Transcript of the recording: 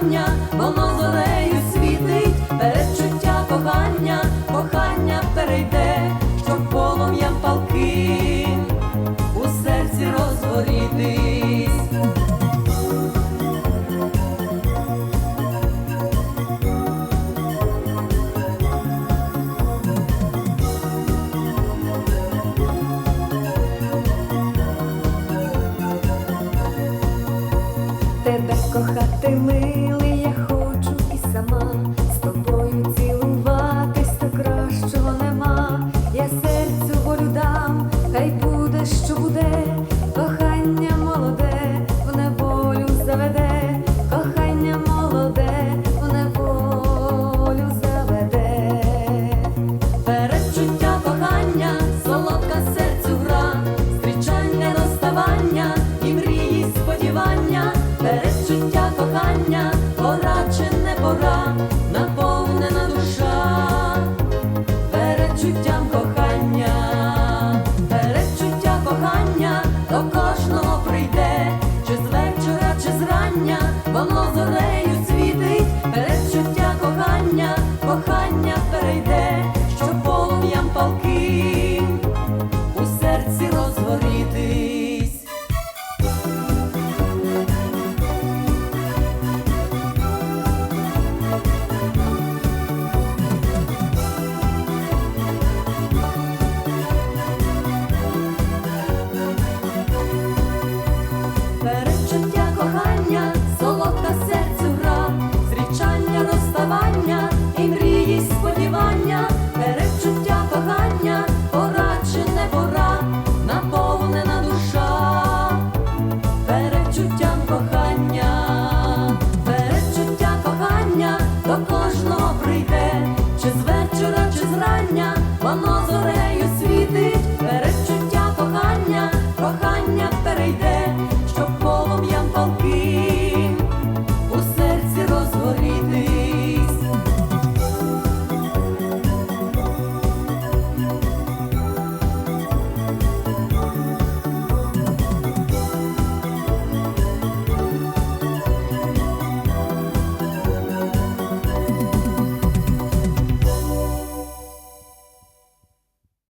Bogna, bo кохати мило. чи не пора, наповнена душа, передчуттям кохання, передчуття кохання до кожного прийде, чи з вечора, чи зрання, воно зоре. перечуття кохання, золота серцю гра, зрічання, розставання і мрії, сподівання, перечуття кохання, пора чи не пора, наповнена душа, перечуттям кохання, перечуття кохання до кожного прийде. чи зве